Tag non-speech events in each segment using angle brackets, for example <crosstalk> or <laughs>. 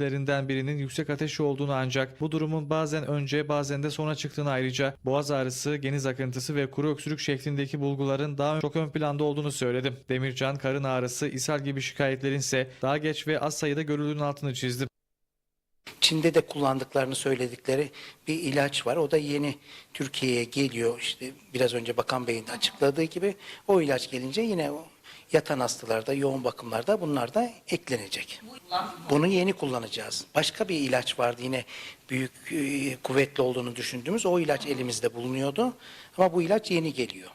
lerinden birinin yüksek ateşi olduğunu ancak bu durumun bazen önce bazen de sonra çıktığını ayrıca boğaz ağrısı, geniz akıntısı ve kuru öksürük şeklindeki bulguların daha çok ön planda olduğunu söyledi. Demircan karın ağrısı, ishal gibi şikayetlerin ise daha geç ve az sayıda görüldüğünün altını çizdi. Çin'de de kullandıklarını söyledikleri bir ilaç var. O da yeni Türkiye'ye geliyor. İşte biraz önce Bakan Bey'in açıkladığı gibi o ilaç gelince yine o yatan hastalarda, yoğun bakımlarda bunlar da eklenecek. Bunu yeni kullanacağız. Başka bir ilaç vardı yine büyük e, kuvvetli olduğunu düşündüğümüz o ilaç elimizde bulunuyordu. Ama bu ilaç yeni geliyor.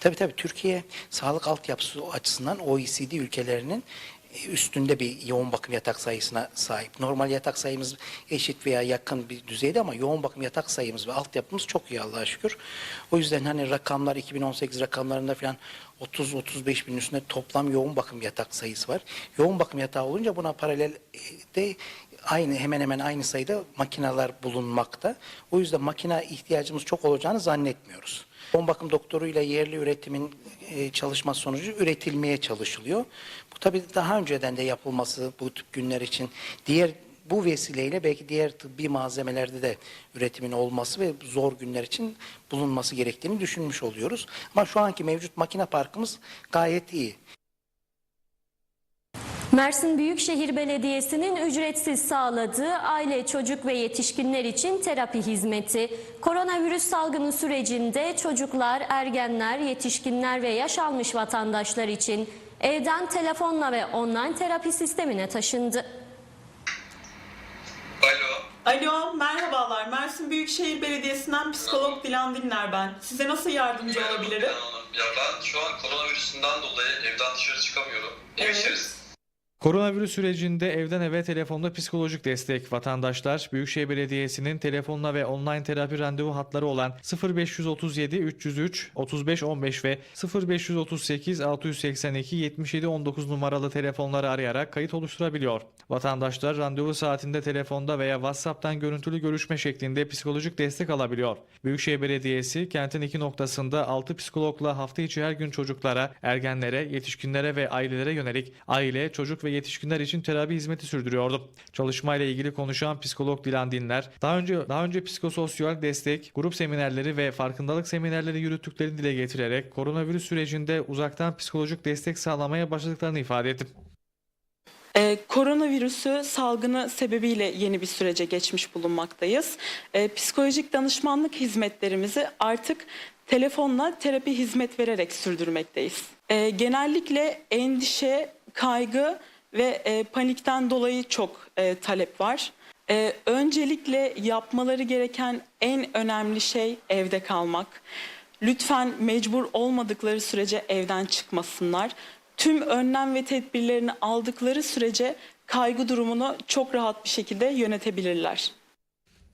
Tabii tabii Türkiye sağlık altyapısı açısından OECD ülkelerinin üstünde bir yoğun bakım yatak sayısına sahip. Normal yatak sayımız eşit veya yakın bir düzeyde ama yoğun bakım yatak sayımız ve altyapımız çok iyi Allah'a şükür. O yüzden hani rakamlar 2018 rakamlarında falan 30-35 bin üstünde toplam yoğun bakım yatak sayısı var. Yoğun bakım yatağı olunca buna paralel de aynı hemen hemen aynı sayıda makineler bulunmakta. O yüzden makine ihtiyacımız çok olacağını zannetmiyoruz. Yoğun bakım doktoruyla yerli üretimin e, çalışması sonucu üretilmeye çalışılıyor. Bu tabii daha önceden de yapılması bu tip günler için diğer bu vesileyle belki diğer tıbbi malzemelerde de üretimin olması ve zor günler için bulunması gerektiğini düşünmüş oluyoruz. Ama şu anki mevcut makine parkımız gayet iyi. Mersin Büyükşehir Belediyesi'nin ücretsiz sağladığı aile, çocuk ve yetişkinler için terapi hizmeti. Koronavirüs salgını sürecinde çocuklar, ergenler, yetişkinler ve yaş almış vatandaşlar için evden telefonla ve online terapi sistemine taşındı. Alo. Alo, merhabalar. Mersin Büyükşehir Belediyesi'nden psikolog Dilan Dinler ben. Size nasıl yardımcı Merhaba olabilirim? Dilan Hanım. Ya ben şu an koronavirüsünden dolayı evden dışarı çıkamıyorum. Ev Evet. içerisinde Koronavirüs sürecinde evden eve telefonda psikolojik destek vatandaşlar Büyükşehir Belediyesi'nin telefonla ve online terapi randevu hatları olan 0537 303 35 15 ve 0538 682 77 19 numaralı telefonları arayarak kayıt oluşturabiliyor. Vatandaşlar randevu saatinde telefonda veya WhatsApp'tan görüntülü görüşme şeklinde psikolojik destek alabiliyor. Büyükşehir Belediyesi kentin iki noktasında 6 psikologla hafta içi her gün çocuklara, ergenlere, yetişkinlere ve ailelere yönelik aile, çocuk ve yetişkinler için terapi hizmeti sürdürüyordu. Çalışmayla ilgili konuşan psikolog Dilan Dinler, daha önce daha önce psikososyal destek, grup seminerleri ve farkındalık seminerleri yürüttüklerini dile getirerek koronavirüs sürecinde uzaktan psikolojik destek sağlamaya başladıklarını ifade etti. Ee, koronavirüsü salgını sebebiyle yeni bir sürece geçmiş bulunmaktayız. Ee, psikolojik danışmanlık hizmetlerimizi artık telefonla terapi hizmet vererek sürdürmekteyiz. Ee, genellikle endişe, kaygı ve e, panikten dolayı çok e, talep var. Ee, öncelikle yapmaları gereken en önemli şey evde kalmak. Lütfen mecbur olmadıkları sürece evden çıkmasınlar. Tüm önlem ve tedbirlerini aldıkları sürece kaygı durumunu çok rahat bir şekilde yönetebilirler.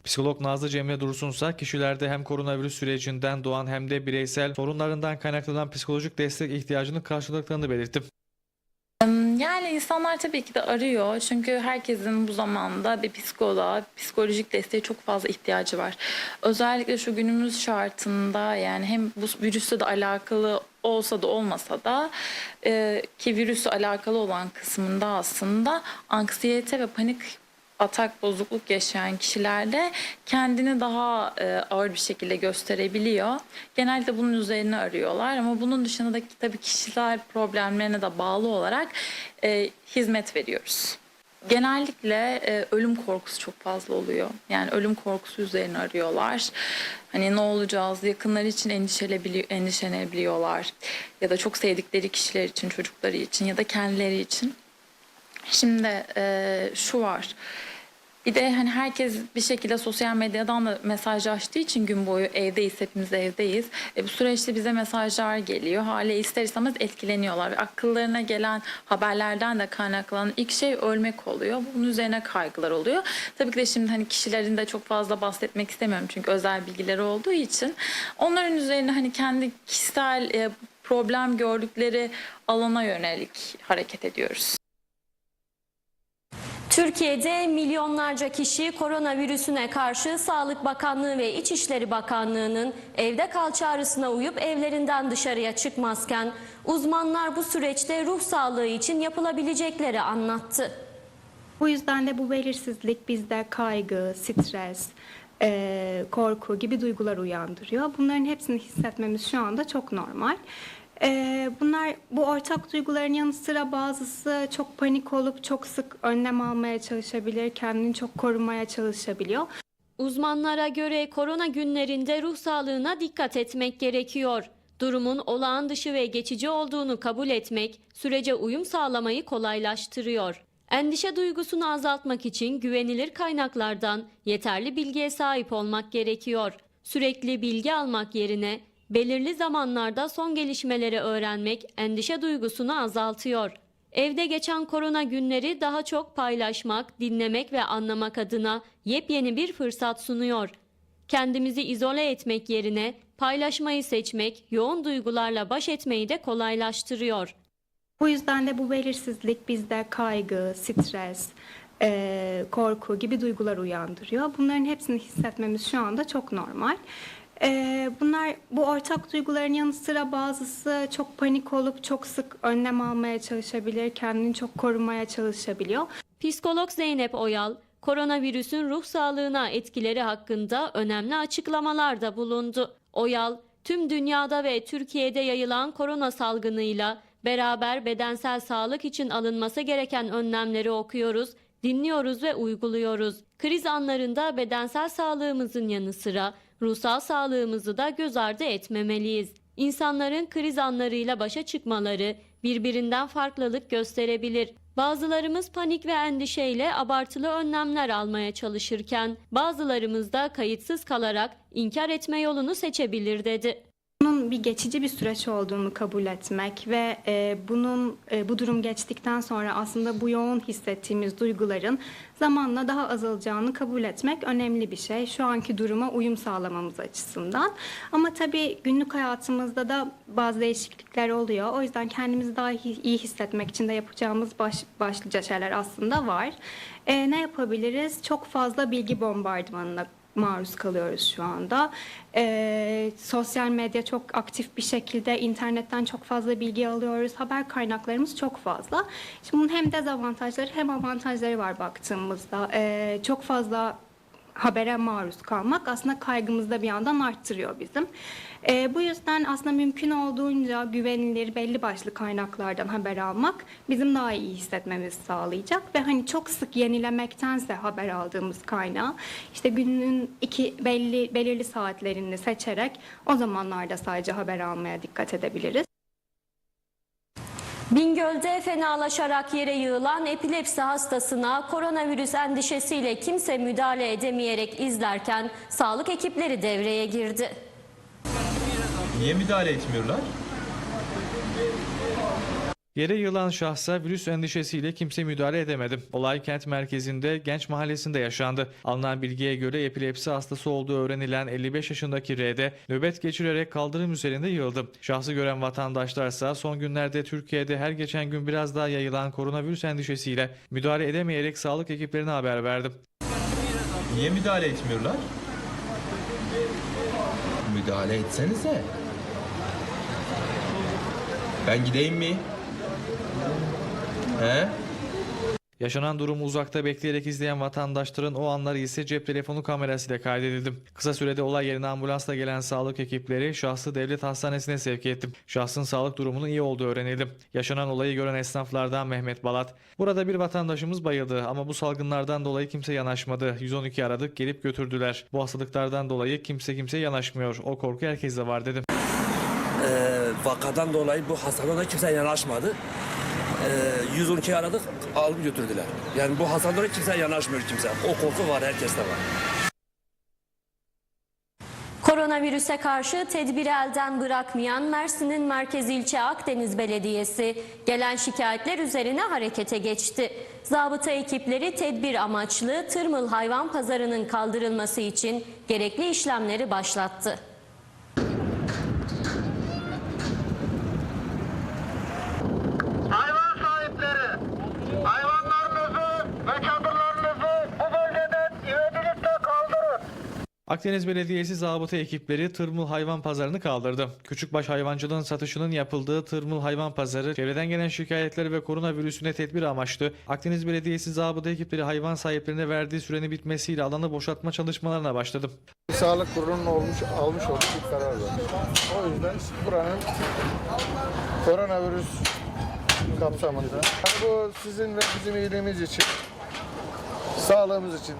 Psikolog Nazlı Cemre Dursun ise kişilerde hem koronavirüs sürecinden doğan hem de bireysel sorunlarından kaynaklanan psikolojik destek ihtiyacını karşıladıklarını belirtti. Yani insanlar tabii ki de arıyor çünkü herkesin bu zamanda bir psikoloğa, psikolojik desteğe çok fazla ihtiyacı var. Özellikle şu günümüz şartında yani hem bu virüsle de alakalı olsa da olmasa da e, ki virüsle alakalı olan kısmında aslında anksiyete ve panik atak bozukluk yaşayan kişilerde kendini daha e, ağır bir şekilde gösterebiliyor. Genellikle bunun üzerine arıyorlar ama bunun dışında da tabii kişiler problemlerine de bağlı olarak e, hizmet veriyoruz. Genellikle e, ölüm korkusu çok fazla oluyor. Yani ölüm korkusu üzerine arıyorlar. Hani ne olacağız? Yakınları için endişelenebiliyorlar. Ya da çok sevdikleri kişiler için, çocukları için ya da kendileri için. Şimdi e, şu var. Bir de hani herkes bir şekilde sosyal medyadan da mesajlaştığı için gün boyu evdeyiz, hepimiz evdeyiz. E, bu süreçte bize mesajlar geliyor. Hale ister istemez etkileniyorlar. Ve akıllarına gelen haberlerden de kaynaklanan ilk şey ölmek oluyor. Bunun üzerine kaygılar oluyor. Tabii ki de şimdi hani kişilerin de çok fazla bahsetmek istemiyorum. Çünkü özel bilgileri olduğu için. Onların üzerine hani kendi kişisel e, problem gördükleri alana yönelik hareket ediyoruz. Türkiye'de milyonlarca kişi koronavirüsüne karşı Sağlık Bakanlığı ve İçişleri Bakanlığı'nın evde kal çağrısına uyup evlerinden dışarıya çıkmazken uzmanlar bu süreçte ruh sağlığı için yapılabilecekleri anlattı. Bu yüzden de bu belirsizlik bizde kaygı, stres, eee, korku gibi duygular uyandırıyor. Bunların hepsini hissetmemiz şu anda çok normal. Eee, bunlar bu ortak duyguların yanı sıra bazısı çok panik olup çok sık önlem almaya çalışabilir, kendini çok korumaya çalışabiliyor. Uzmanlara göre korona günlerinde ruh sağlığına dikkat etmek gerekiyor. Durumun olağan dışı ve geçici olduğunu kabul etmek sürece uyum sağlamayı kolaylaştırıyor. Endişe duygusunu azaltmak için güvenilir kaynaklardan yeterli bilgiye sahip olmak gerekiyor. Sürekli bilgi almak yerine belirli zamanlarda son gelişmeleri öğrenmek endişe duygusunu azaltıyor. Evde geçen korona günleri daha çok paylaşmak, dinlemek ve anlamak adına yepyeni bir fırsat sunuyor. Kendimizi izole etmek yerine paylaşmayı seçmek, yoğun duygularla baş etmeyi de kolaylaştırıyor. Bu yüzden de bu belirsizlik bizde kaygı, stres, eee, korku gibi duygular uyandırıyor. Bunların hepsini hissetmemiz şu anda çok normal. Eee, bunlar bu ortak duyguların yanı sıra bazısı çok panik olup çok sık önlem almaya çalışabilir, kendini çok korumaya çalışabiliyor. Psikolog Zeynep Oyal, koronavirüsün ruh sağlığına etkileri hakkında önemli açıklamalarda bulundu. Oyal, tüm dünyada ve Türkiye'de yayılan korona salgınıyla beraber bedensel sağlık için alınması gereken önlemleri okuyoruz, dinliyoruz ve uyguluyoruz. Kriz anlarında bedensel sağlığımızın yanı sıra ruhsal sağlığımızı da göz ardı etmemeliyiz. İnsanların kriz anlarıyla başa çıkmaları birbirinden farklılık gösterebilir. Bazılarımız panik ve endişeyle abartılı önlemler almaya çalışırken bazılarımız da kayıtsız kalarak inkar etme yolunu seçebilir dedi. Bunun bir geçici bir süreç olduğunu kabul etmek ve e, bunun e, bu durum geçtikten sonra aslında bu yoğun hissettiğimiz duyguların zamanla daha azalacağını kabul etmek önemli bir şey. Şu anki duruma uyum sağlamamız açısından. Ama tabii günlük hayatımızda da bazı değişiklikler oluyor. O yüzden kendimizi daha iyi hissetmek için de yapacağımız baş, başlıca şeyler aslında var. E, ne yapabiliriz? Çok fazla bilgi bombardımanına maruz kalıyoruz şu anda. Ee, sosyal medya çok aktif bir şekilde internetten çok fazla bilgi alıyoruz. Haber kaynaklarımız çok fazla. Şimdi bunun hem dezavantajları hem avantajları var baktığımızda. Ee, çok fazla habere maruz kalmak aslında kaygımızı da bir yandan arttırıyor bizim. Ee, bu yüzden aslında mümkün olduğunca güvenilir belli başlı kaynaklardan haber almak bizim daha iyi hissetmemizi sağlayacak ve hani çok sık yenilemektense haber aldığımız kaynağı işte günün iki belli belirli saatlerini seçerek o zamanlarda sadece haber almaya dikkat edebiliriz. Bingöl'de fenalaşarak yere yığılan epilepsi hastasına koronavirüs endişesiyle kimse müdahale edemeyerek izlerken sağlık ekipleri devreye girdi. Niye müdahale etmiyorlar? Yere yılan şahsa virüs endişesiyle kimse müdahale edemedi. Olay kent merkezinde Genç Mahallesi'nde yaşandı. Alınan bilgiye göre epilepsi hastası olduğu öğrenilen 55 yaşındaki R'de nöbet geçirerek kaldırım üzerinde yığıldı. Şahsı gören vatandaşlarsa son günlerde Türkiye'de her geçen gün biraz daha yayılan koronavirüs endişesiyle müdahale edemeyerek sağlık ekiplerine haber verdi. Niye müdahale etmiyorlar? Müdahale etsenize. Ben gideyim mi? He? Yaşanan durumu uzakta bekleyerek izleyen vatandaşların o anları ise cep telefonu kamerasıyla kaydedildi. Kısa sürede olay yerine ambulansla gelen sağlık ekipleri şahsı devlet hastanesine sevk etti. Şahsın sağlık durumunun iyi olduğu öğrenildi. Yaşanan olayı gören esnaflardan Mehmet Balat. Burada bir vatandaşımız bayıldı ama bu salgınlardan dolayı kimse yanaşmadı. 112 aradık gelip götürdüler. Bu hastalıklardan dolayı kimse kimseye yanaşmıyor. O korku herkeste var dedim. Vakadan dolayı bu hastalığa kimse yanaşmadı. Ee, 112 aradık, alıp götürdüler. Yani bu hastalığa kimse yanaşmıyor kimse. O korku var, herkeste var. Koronavirüse karşı tedbiri elden bırakmayan Mersin'in merkez ilçe Akdeniz Belediyesi gelen şikayetler üzerine harekete geçti. Zabıta ekipleri tedbir amaçlı Tırmıl Hayvan Pazarı'nın kaldırılması için gerekli işlemleri başlattı. Hayvan sahipleri, hayvanlarınızı ve çadırlarınızı bu bölgeden ivedilikle kaldırın. Akdeniz Belediyesi zabıta ekipleri Tırmıl Hayvan Pazarı'nı kaldırdı. Küçükbaş hayvancılığın satışının yapıldığı Tırmıl Hayvan Pazarı, çevreden gelen şikayetler ve koronavirüsüne tedbir amaçlı Akdeniz Belediyesi zabıta ekipleri hayvan sahiplerine verdiği sürenin bitmesiyle alanı boşaltma çalışmalarına başladı. Sağlık Kurulu'nun olmuş, almış olduğu bir karar var. O yüzden buranın koronavirüs kapsamında. Bu sizin ve bizim iyiliğimiz için, sağlığımız için.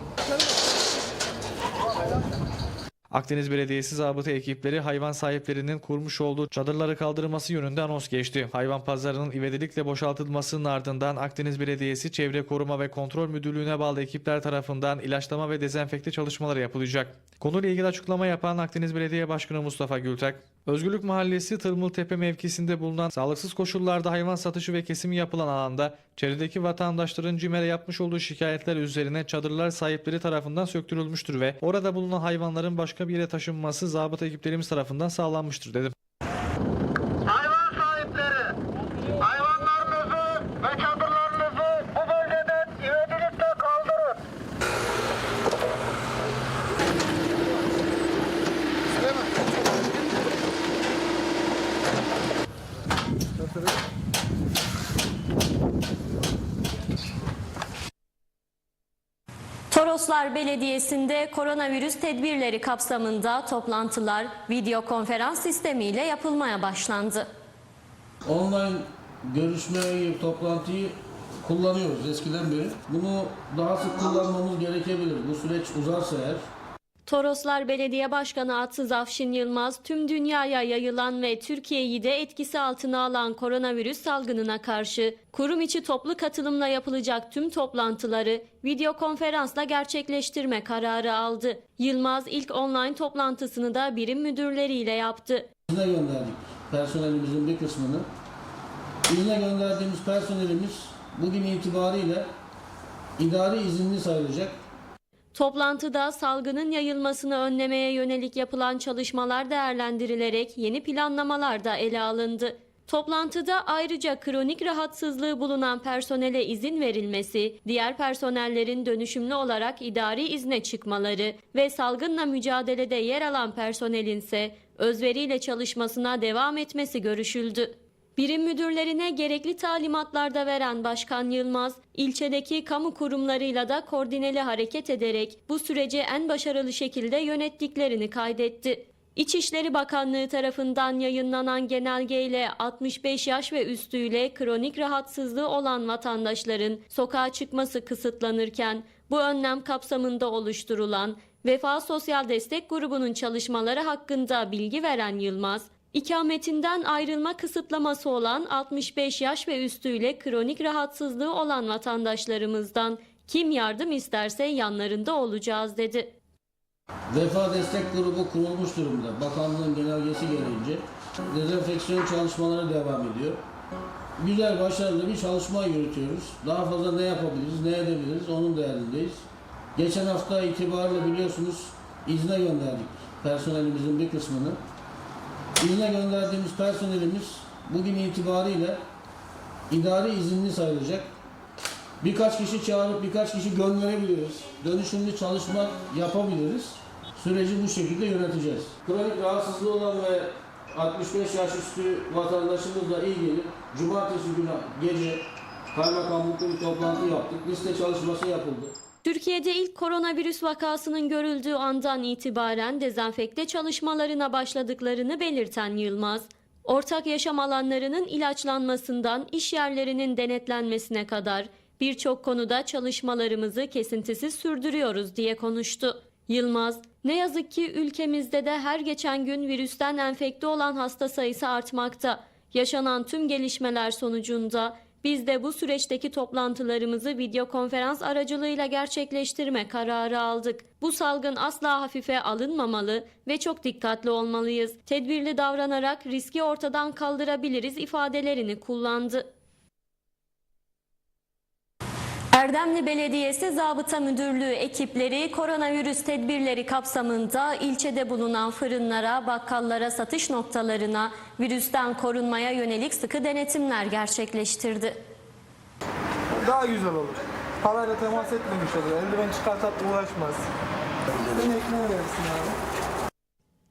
Akdeniz Belediyesi zabıta ekipleri hayvan sahiplerinin kurmuş olduğu çadırları kaldırması yönünde anons geçti. Hayvan pazarının ivedilikle boşaltılmasının ardından Akdeniz Belediyesi Çevre Koruma ve Kontrol Müdürlüğü'ne bağlı ekipler tarafından ilaçlama ve dezenfekte çalışmaları yapılacak. Konuyla ilgili açıklama yapan Akdeniz Belediye Başkanı Mustafa Gültek, Özgürlük Mahallesi Tırmıltepe mevkisinde bulunan sağlıksız koşullarda hayvan satışı ve kesimi yapılan alanda çevredeki vatandaşların CİMER'e yapmış olduğu şikayetler üzerine çadırlar sahipleri tarafından söktürülmüştür ve orada bulunan hayvanların başka bir yere taşınması zabıta ekiplerimiz tarafından sağlanmıştır dedim. Hayvan sahipleri, hayvanlarınızı ve çadırlarınızı bu bölgeden ivedilikle kaldırın. Toroslar Belediyesi'nde koronavirüs tedbirleri kapsamında toplantılar video konferans sistemiyle yapılmaya başlandı. online görüşmeyi, toplantıyı kullanıyoruz eskiden beri. Bunu daha sık kullanmamız gerekebilir. Bu süreç uzarsa eğer. Toroslar Belediye Başkanı Atsız Afşin Yılmaz tüm dünyaya yayılan ve Türkiye'yi de etkisi altına alan koronavirüs salgınına karşı kurum içi toplu katılımla yapılacak tüm toplantıları video konferansla gerçekleştirme kararı aldı. Yılmaz ilk online toplantısını da birim müdürleriyle yaptı. İzne gönderdik personelimizin bir kısmını. İzne gönderdiğimiz personelimiz bugün itibariyle idari izinli sayılacak. Toplantıda salgının yayılmasını önlemeye yönelik yapılan çalışmalar değerlendirilerek yeni planlamalar da ele alındı. Toplantıda ayrıca kronik rahatsızlığı bulunan personele izin verilmesi, diğer personellerin dönüşümlü olarak idari izne çıkmaları ve salgınla mücadelede yer alan personelin ise özveriyle çalışmasına devam etmesi görüşüldü. Birim müdürlerine gerekli talimatlarda veren Başkan Yılmaz, ilçedeki kamu kurumlarıyla da koordineli hareket ederek bu süreci en başarılı şekilde yönettiklerini kaydetti. İçişleri Bakanlığı tarafından yayınlanan genelgeyle 65 yaş ve üstüyle kronik rahatsızlığı olan vatandaşların sokağa çıkması kısıtlanırken bu önlem kapsamında oluşturulan Vefa Sosyal Destek Grubu'nun çalışmaları hakkında bilgi veren Yılmaz, İkametinden ayrılma kısıtlaması olan 65 yaş ve üstüyle kronik rahatsızlığı olan vatandaşlarımızdan kim yardım isterse yanlarında olacağız dedi. Vefa Destek Grubu kurulmuş durumda. Bakanlığın genelgesi gereğince dezenfeksiyon çalışmaları devam ediyor. Güzel, başarılı bir çalışma yürütüyoruz. Daha fazla ne yapabiliriz, ne edebiliriz onun derdindeyiz. Geçen hafta itibariyle biliyorsunuz izne gönderdik personelimizin bir kısmını. İzne gönderdiğimiz personelimiz bugün itibariyle idari izinli sayılacak. Birkaç kişi çağırıp birkaç kişi gönderebiliriz. Dönüşümlü çalışma yapabiliriz. Süreci bu şekilde yöneteceğiz. Kronik rahatsızlığı olan ve 65 yaş üstü vatandaşımızla ilgili cumartesi günü gece kaymakamlıkta bir toplantı yaptık. Liste çalışması yapıldı. Türkiye'de ilk koronavirüs vakasının görüldüğü andan itibaren dezenfekte çalışmalarına başladıklarını belirten Yılmaz, ortak yaşam alanlarının ilaçlanmasından iş yerlerinin denetlenmesine kadar birçok konuda çalışmalarımızı kesintisiz sürdürüyoruz diye konuştu. Yılmaz, ne yazık ki ülkemizde de her geçen gün virüsten enfekte olan hasta sayısı artmakta. Yaşanan tüm gelişmeler sonucunda biz de bu süreçteki toplantılarımızı video konferans aracılığıyla gerçekleştirme kararı aldık. Bu salgın asla hafife alınmamalı ve çok dikkatli olmalıyız. Tedbirli davranarak riski ortadan kaldırabiliriz ifadelerini kullandı. Erdemli Belediyesi Zabıta Müdürlüğü ekipleri koronavirüs tedbirleri kapsamında ilçede bulunan fırınlara, bakkallara, satış noktalarına virüsten korunmaya yönelik sıkı denetimler gerçekleştirdi. Daha güzel olur. Parayla temas etmemiş olur. Eldiven çıkartıp uğraşmaz.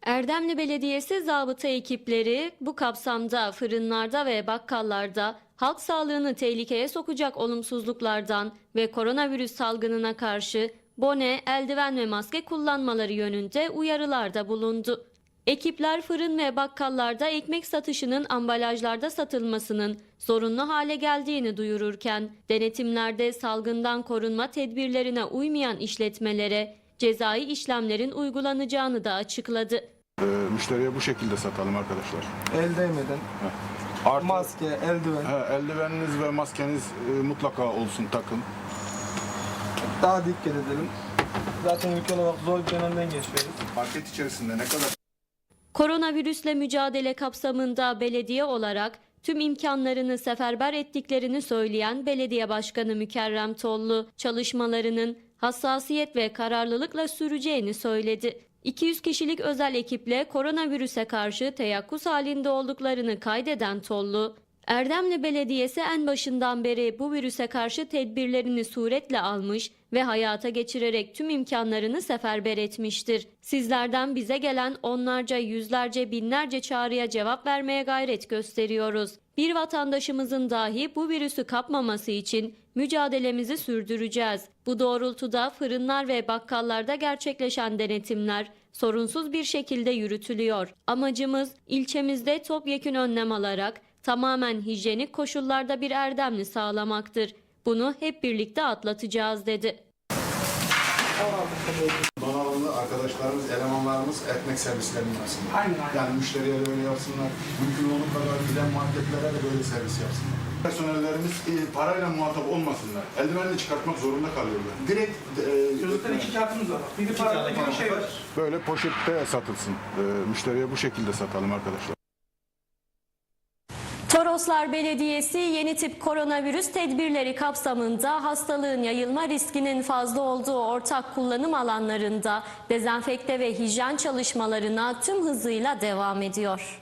Erdemli Belediyesi zabıta ekipleri bu kapsamda fırınlarda ve bakkallarda halk sağlığını tehlikeye sokacak olumsuzluklardan ve koronavirüs salgınına karşı bone, eldiven ve maske kullanmaları yönünde uyarılarda bulundu. Ekipler fırın ve bakkallarda ekmek satışının ambalajlarda satılmasının zorunlu hale geldiğini duyururken denetimlerde salgından korunma tedbirlerine uymayan işletmelere cezai işlemlerin uygulanacağını da açıkladı. Ee, müşteriye bu şekilde satalım arkadaşlar. El değmeden Artı, maske, eldiven he, eldiveniniz ve maskeniz e, mutlaka olsun takın. daha dikkat edelim. Zaten ülke olarak zor bir dönemden geçiyoruz. Market içerisinde ne kadar Koronavirüsle mücadele kapsamında belediye olarak tüm imkanlarını seferber ettiklerini söyleyen Belediye Başkanı Mükerrem Tollu, çalışmalarının hassasiyet ve kararlılıkla süreceğini söyledi. 200 kişilik özel ekiple koronavirüse karşı teyakkuz halinde olduklarını kaydeden Tollu, Erdemli Belediyesi en başından beri bu virüse karşı tedbirlerini suretle almış ve hayata geçirerek tüm imkanlarını seferber etmiştir. Sizlerden bize gelen onlarca, yüzlerce, binlerce çağrıya cevap vermeye gayret gösteriyoruz. Bir vatandaşımızın dahi bu virüsü kapmaması için mücadelemizi sürdüreceğiz. Bu doğrultuda fırınlar ve bakkallarda gerçekleşen denetimler sorunsuz bir şekilde yürütülüyor. Amacımız ilçemizde topyekün önlem alarak tamamen hijyenik koşullarda bir erdemli sağlamaktır. Bunu hep birlikte atlatacağız dedi. donanımlı arkadaşlarımız, elemanlarımız ekmek servislerini yapsınlar. Yani müşteriye de öyle yapsınlar. Mümkün olduğu kadar giden marketlere de böyle servis yapsınlar. Personellerimiz e, parayla muhatap olmasınlar. Eldivenini çıkartmak zorunda kalıyorlar. Direkt e, iki kartımız var. Biri para, biri şey var. böyle poşette satılsın. E, müşteriye bu şekilde satalım arkadaşlar. Toroslar Belediyesi yeni tip koronavirüs tedbirleri kapsamında hastalığın yayılma riskinin fazla olduğu ortak kullanım alanlarında dezenfekte ve hijyen çalışmalarına tüm hızıyla devam ediyor.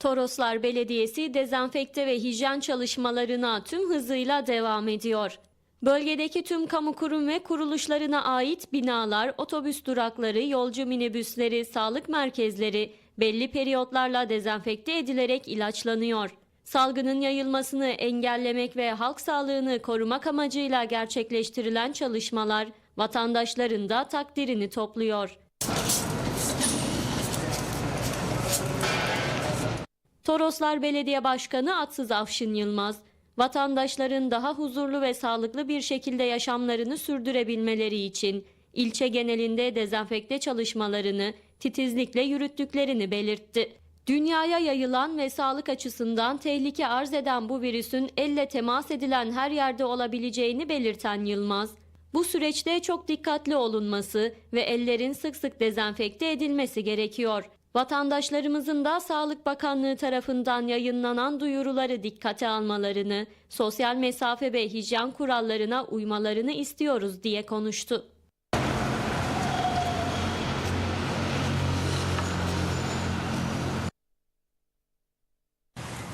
Toroslar Belediyesi dezenfekte ve hijyen çalışmalarına tüm hızıyla devam ediyor. Bölgedeki tüm kamu kurum ve kuruluşlarına ait binalar, otobüs durakları, yolcu minibüsleri, sağlık merkezleri belli periyotlarla dezenfekte edilerek ilaçlanıyor. Salgının yayılmasını engellemek ve halk sağlığını korumak amacıyla gerçekleştirilen çalışmalar vatandaşların da takdirini topluyor. Toroslar Belediye Başkanı Atsız Afşin Yılmaz, vatandaşların daha huzurlu ve sağlıklı bir şekilde yaşamlarını sürdürebilmeleri için ilçe genelinde dezenfekte çalışmalarını titizlikle yürüttüklerini belirtti. Dünyaya yayılan ve sağlık açısından tehlike arz eden bu virüsün elle temas edilen her yerde olabileceğini belirten Yılmaz, bu süreçte çok dikkatli olunması ve ellerin sık sık dezenfekte edilmesi gerekiyor. Vatandaşlarımızın da Sağlık Bakanlığı tarafından yayınlanan duyuruları dikkate almalarını, sosyal mesafe ve hijyen kurallarına uymalarını istiyoruz diye konuştu.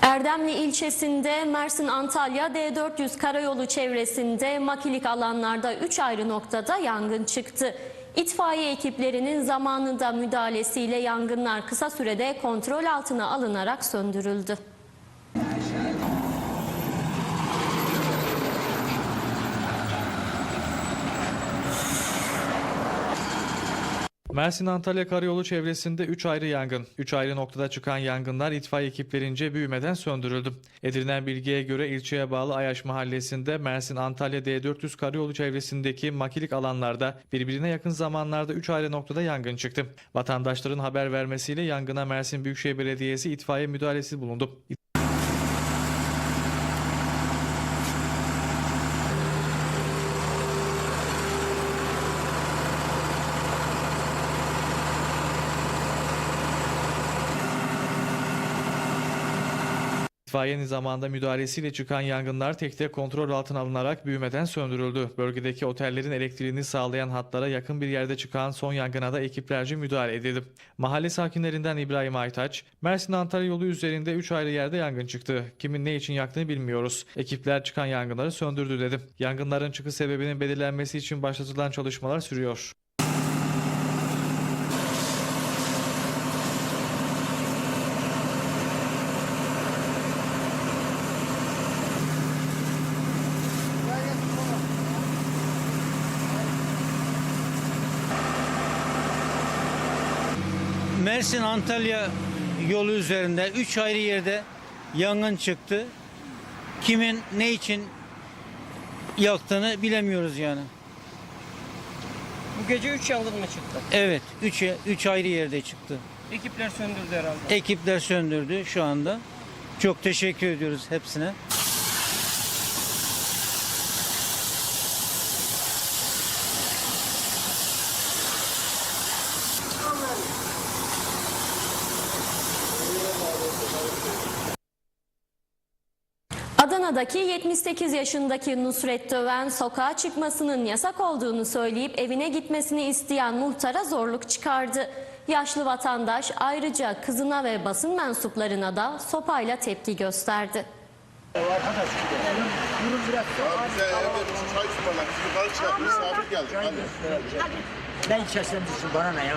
Erdemli ilçesinde Mersin Antalya D400 karayolu çevresinde makilik alanlarda 3 ayrı noktada yangın çıktı. İtfaiye ekiplerinin zamanında müdahalesiyle yangınlar kısa sürede kontrol altına alınarak söndürüldü. Mersin Antalya Karayolu çevresinde 3 ayrı yangın. 3 ayrı noktada çıkan yangınlar itfaiye ekiplerince büyümeden söndürüldü. Edinilen bilgiye göre ilçeye bağlı Ayaş Mahallesi'nde Mersin Antalya D400 Karayolu çevresindeki makilik alanlarda birbirine yakın zamanlarda 3 ayrı noktada yangın çıktı. Vatandaşların haber vermesiyle yangına Mersin Büyükşehir Belediyesi itfaiye müdahalesi bulundu. İtfaiyenin zamanında müdahalesiyle çıkan yangınlar tek tek kontrol altına alınarak büyümeden söndürüldü. Bölgedeki otellerin elektriğini sağlayan hatlara yakın bir yerde çıkan son yangına da ekiplerce müdahale edildi. Mahalle sakinlerinden İbrahim Aytaç, Mersin-Antalya yolu üzerinde 3 ayrı yerde yangın çıktı. Kimin ne için yaktığını bilmiyoruz. Ekipler çıkan yangınları söndürdü dedi. Yangınların çıkış sebebinin belirlenmesi için başlatılan çalışmalar sürüyor. Mersin Antalya yolu üzerinde 3 ayrı yerde yangın çıktı. Kimin ne için yaktığını bilemiyoruz yani. Bu gece 3 yangın mı çıktı? Evet 3 3 ayrı yerde çıktı. Ekipler söndürdü herhalde. Ekipler söndürdü şu anda. Çok teşekkür ediyoruz hepsine. Adana'daki 78 yaşındaki Nusret Döven sokağa çıkmasının yasak olduğunu söyleyip evine gitmesini isteyen muhtara zorluk çıkardı. Yaşlı vatandaş ayrıca kızına ve basın mensuplarına da sopayla tepki gösterdi. Bize evde bir çay ısmarlar. Yukarı çıkar. Misafir geldi. Hadi. Ben içersem düşün bana ne ya?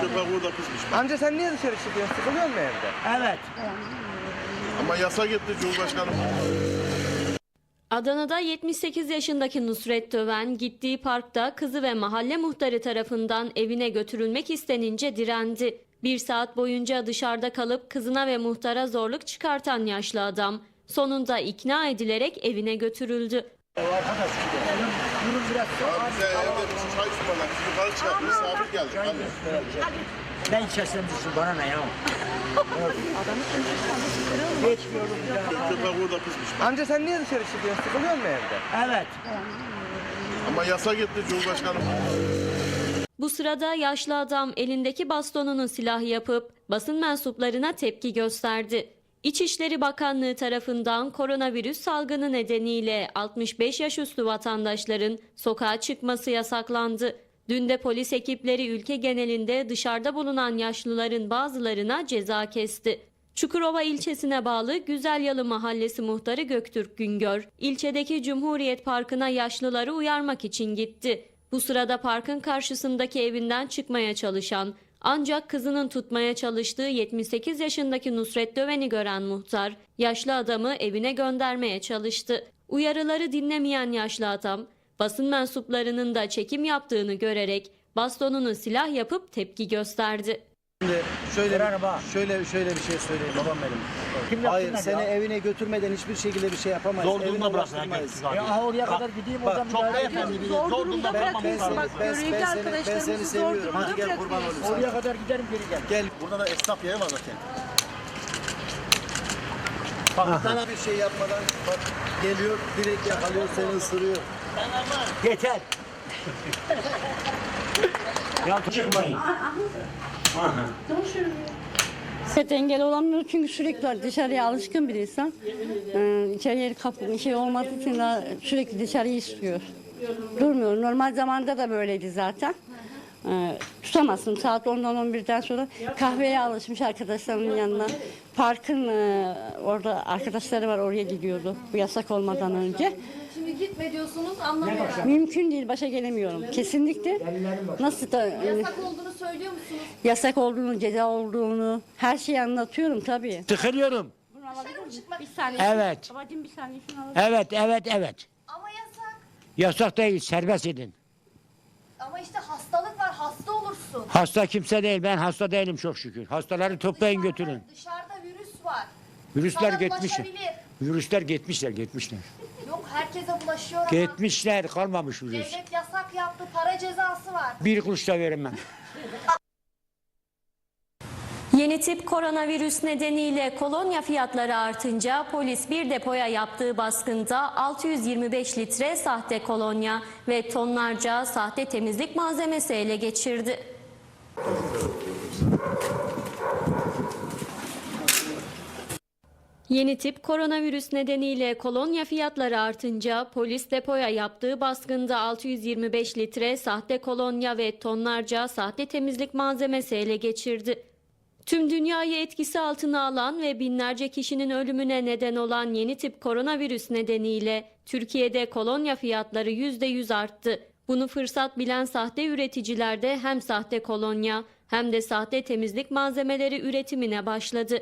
Köpek burada pişmiş. Amca sen niye dışarı çıkıyorsun? Sıkılıyor musun evde? Evet. Ama yasak etti Cumhurbaşkanı. Adana'da 78 yaşındaki Nusret Döven gittiği parkta kızı ve mahalle muhtarı tarafından evine götürülmek istenince direndi. Bir saat boyunca dışarıda kalıp kızına ve muhtara zorluk çıkartan yaşlı adam sonunda ikna edilerek evine götürüldü. Bize evde bir çay ısmarlar. Yukarı çıkar. Misafir geldi. Hadi. Ben içersem düşün bana ne ya? Köpek burada pişmiş. Amca sen niye dışarı çıkıyorsun? Sıkılıyor musun evde? Evet. Ama yasak etti Cumhurbaşkanı. Bu sırada yaşlı adam elindeki bastonunu silah yapıp basın mensuplarına tepki gösterdi. İçişleri Bakanlığı tarafından koronavirüs salgını nedeniyle 65 yaş üstü vatandaşların sokağa çıkması yasaklandı. Dün de polis ekipleri ülke genelinde dışarıda bulunan yaşlıların bazılarına ceza kesti. Çukurova ilçesine bağlı Güzelyalı Mahallesi muhtarı Göktürk Güngör, ilçedeki Cumhuriyet Parkı'na yaşlıları uyarmak için gitti. Bu sırada parkın karşısındaki evinden çıkmaya çalışan ancak kızının tutmaya çalıştığı 78 yaşındaki Nusret Döven'i gören muhtar yaşlı adamı evine göndermeye çalıştı. Uyarıları dinlemeyen yaşlı adam basın mensuplarının da çekim yaptığını görerek bastonunu silah yapıp tepki gösterdi. Şöyle şöyle şöyle bir şey söyleyeyim babam benim. Kim Hayır seni evine götürmeden hiçbir şekilde bir şey yapamayız. Zor durumda bırakmayız. Ya aha oraya kadar gideyim oradan bir daha efendi Zor durumda bırakmayız. Bak görevli arkadaşlarımızı zor durumda gel kurban olayım. Oraya kadar giderim geri gel. Gel. Burada da esnaf yeri var zaten. Bak sana bir şey yapmadan bak geliyor direkt yakalıyor seni ısırıyor. Yeter. <laughs> ya çıkmayın. Evet engel olamıyor çünkü sürekli dışarıya alışkın bir insan. Ee, içeriye kapı şey olmadığı için daha sürekli dışarıyı istiyor. Durmuyor. Normal zamanda da böyleydi zaten. Ee, tutamazsın saat 10'dan 11'den sonra kahveye alışmış arkadaşlarının yanına. Parkın e, orada arkadaşları var oraya gidiyordu bu yasak olmadan önce. Gitme diyorsunuz anlamıyorum. Mümkün değil başa gelemiyorum. Kesinlikle nasıl da olduğunu söylüyor musunuz? yasak olduğunu, ceza olduğunu her şeyi anlatıyorum tabii. Tıkılıyorum. Bunu alabilir miyim? Bir saniye. Evet. Babacığım bir saniye şunu alabilir Evet, evet, evet. Ama yasak. Yasak değil, serbest edin. Ama işte hastalık var hasta olursun. Hasta kimse değil, ben hasta değilim çok şükür. Hastaları toplayın götürün. Dışarıda virüs var. Virüsler Sana bulaşabilir. Virüsler gitmişler, gitmişler. Herkese bulaşıyor ama. Gitmişler, kalmamış virüs. Devlet yasak yaptı para cezası var. Bir kuruş da vermem. Yeni tip koronavirüs nedeniyle kolonya fiyatları artınca polis bir depoya yaptığı baskında 625 litre sahte kolonya ve tonlarca sahte temizlik malzemesi ele geçirdi. Yeni tip koronavirüs nedeniyle kolonya fiyatları artınca polis depoya yaptığı baskında 625 litre sahte kolonya ve tonlarca sahte temizlik malzemesi ele geçirdi. Tüm dünyayı etkisi altına alan ve binlerce kişinin ölümüne neden olan yeni tip koronavirüs nedeniyle Türkiye'de kolonya fiyatları %100 arttı. Bunu fırsat bilen sahte üreticiler de hem sahte kolonya hem de sahte temizlik malzemeleri üretimine başladı.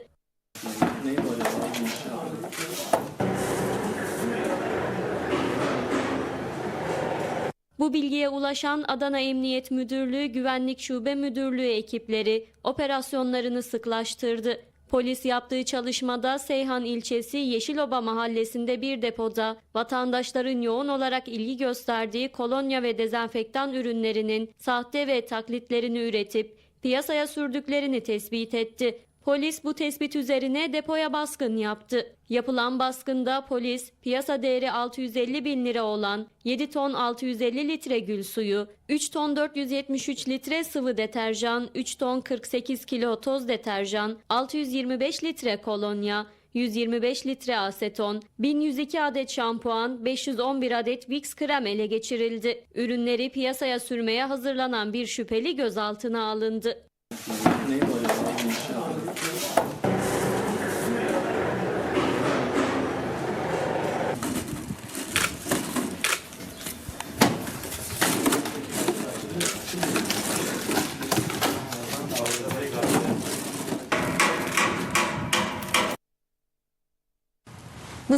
Bilgiye ulaşan Adana Emniyet Müdürlüğü Güvenlik Şube Müdürlüğü ekipleri operasyonlarını sıklaştırdı. Polis yaptığı çalışmada Seyhan ilçesi Yeşiloba mahallesinde bir depoda vatandaşların yoğun olarak ilgi gösterdiği kolonya ve dezenfektan ürünlerinin sahte ve taklitlerini üretip piyasaya sürdüklerini tespit etti. Polis bu tespit üzerine depoya baskın yaptı. Yapılan baskında polis piyasa değeri 650 bin lira olan 7 ton 650 litre gül suyu, 3 ton 473 litre sıvı deterjan, 3 ton 48 kilo toz deterjan, 625 litre kolonya, 125 litre aseton, 1102 adet şampuan, 511 adet Vicks krem ele geçirildi. Ürünleri piyasaya sürmeye hazırlanan bir şüpheli gözaltına alındı. Bu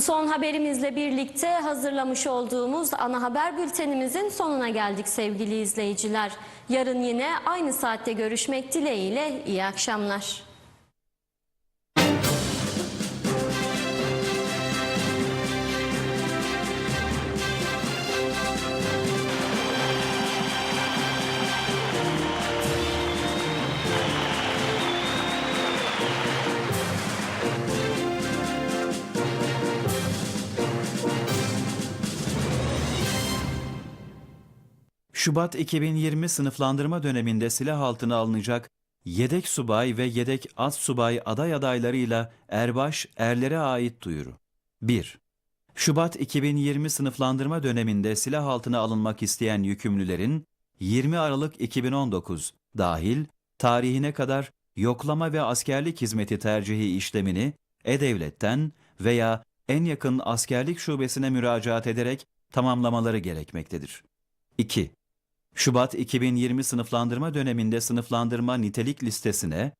son haberimizle birlikte hazırlamış olduğumuz ana haber bültenimizin sonuna geldik sevgili izleyiciler. Yarın yine aynı saatte görüşmek dileğiyle iyi akşamlar. Şubat 2020 sınıflandırma döneminde silah altına alınacak yedek subay ve yedek az subay aday adaylarıyla erbaş erlere ait duyuru. 1. Şubat 2020 sınıflandırma döneminde silah altına alınmak isteyen yükümlülerin 20 Aralık 2019 dahil tarihine kadar yoklama ve askerlik hizmeti tercihi işlemini E-Devlet'ten veya en yakın askerlik şubesine müracaat ederek tamamlamaları gerekmektedir. 2. Şubat 2020 sınıflandırma döneminde sınıflandırma nitelik listesine